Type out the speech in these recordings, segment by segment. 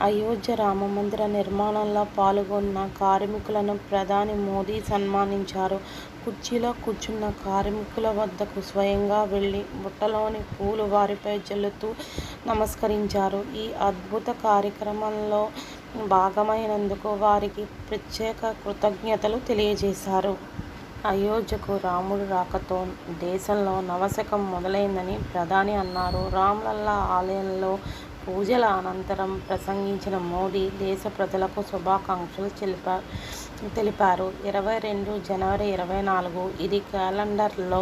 అయోధ్య రామమందిర నిర్మాణంలో పాల్గొన్న కార్మికులను ప్రధాని మోదీ సన్మానించారు. కుర్చీలో కూర్చున్న కార్మికుల వద్దకు స్వయంగా వెళ్ళి బుట్టలోని పూలు వారిపై జల్లుతూ నమస్కరించారు. ఈ అద్భుత కార్యక్రమంలో భాగమైనందుకు వారికి ప్రత్యేక కృతజ్ఞతలు తెలియజేశారు. అయోధ్యకు రాముడు రాకతో దేశంలో నవశకం మొదలైందని ప్రధాని అన్నారు. రామ్లల్లా ఆలయంలో పూజల అనంతరం ప్రసంగించిన మోడీ దేశ ప్రజలకు శుభాకాంక్షలు తెలిపారు. ఇరవై రెండు జనవరి ఇరవై నాలుగు ఇది క్యాలెండర్లో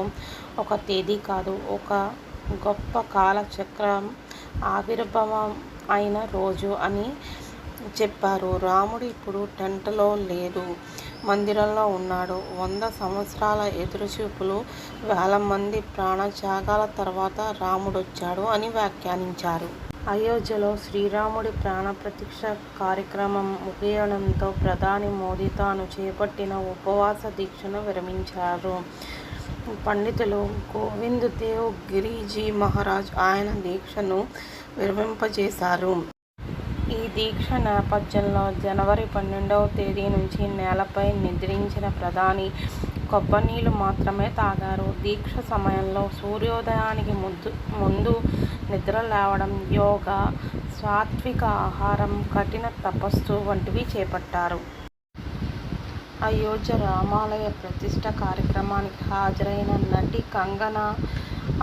ఒక తేదీ కాదు ఒక గొప్ప కాలచక్రం ఆవిర్భావం అయిన రోజు అని చెప్పారు. రాముడు ఇప్పుడు టెంట్లో లేదు మందిరంలో ఉన్నాడు. వంద సంవత్సరాల ఎదురుచూపులు, వేలమంది ప్రాణత్యాగాల తర్వాత రాముడొచ్చాడు అని వ్యాఖ్యానించారు. అయోధ్యలో శ్రీరాముడి ప్రాణప్రతిష్ఠ కార్యక్రమం ముగియడంతో ప్రధాని మోదీ తాను చేపట్టిన ఉపవాస దీక్షను విరమించారు. పండితులు గోవింద్ దేవ్ గిరిజీ మహారాజ్ ఆయన దీక్షను విరమింపజేశారు. ఈ దీక్ష నేపథ్యంలో జనవరి పన్నెండవ తేదీ నుంచి నేలపై నిద్రించిన ప్రధాని కొబ్బరినీళ్ళు మాత్రమే తాగారు. దీక్ష సమయంలో సూర్యోదయానికి ముందు నిద్ర లేవడం యోగా, సాత్విక ఆహారం, కఠిన తపస్సు వంటివి చేపట్టారు. అయోధ్య రామాలయ ప్రతిష్ట కార్యక్రమానికి హాజరైన నటి కంగనా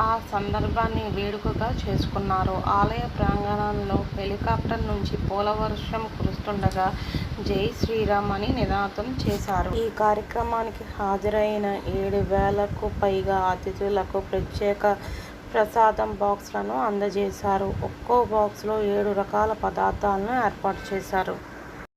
ఆ సందర్భాన్ని వేడుకగా చేసుకున్నారు. ఆలయ ప్రాంగణంలో హెలికాప్టర్ నుంచి పూలవర్షం కురుస్తుండగా జై శ్రీరామ్ అని నినాదం చేశారు. ఈ కార్యక్రమానికి హాజరైన ఏడు వేలకు పైగా అతిథులకు ప్రత్యేక ప్రసాదం బాక్స్లను అందజేశారు. ఒక్కో బాక్స్లో ఏడు రకాల పదార్థాలను ఏర్పాటు చేశారు.